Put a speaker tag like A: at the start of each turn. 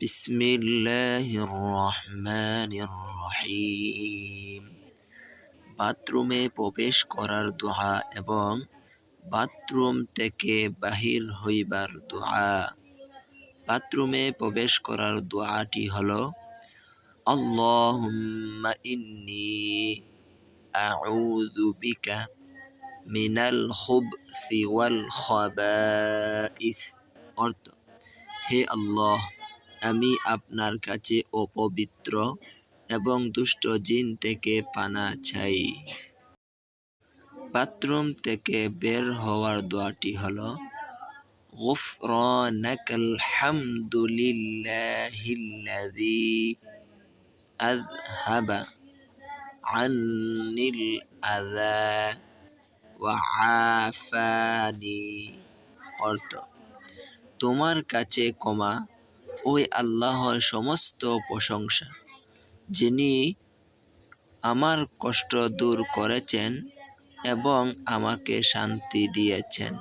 A: بسم الله الرحمن الرحيم বাথরুমে প্রবেশ করার দোয়া এবং বাথরুম থেকে বাহির হইবার দোয়া বাথরুমে প্রবেশ করার দোয়াটি হলো আল্লাহুম্মা ইন্নি আউযু বিকা মিনাল খুবসি ওয়াল খাবাইস অর্থ হে আল্লাহ আমি আপনার কাছে অপবিত্র এবং দুষ্ট জিন থেকে পানা চাই বাথরুম থেকে বের হওয়ার দোয়াটি হলো غفرانك الحمد لله الذي أذهب عني الأذى وعافاني অর্থ তোমার কাছে ক্ষমা ওই আল্লাহর সমস্ত প্রশংসা যিনি আমার কষ্ট দূর করেছেন এবং আমাকে শান্তি দিয়েছেন।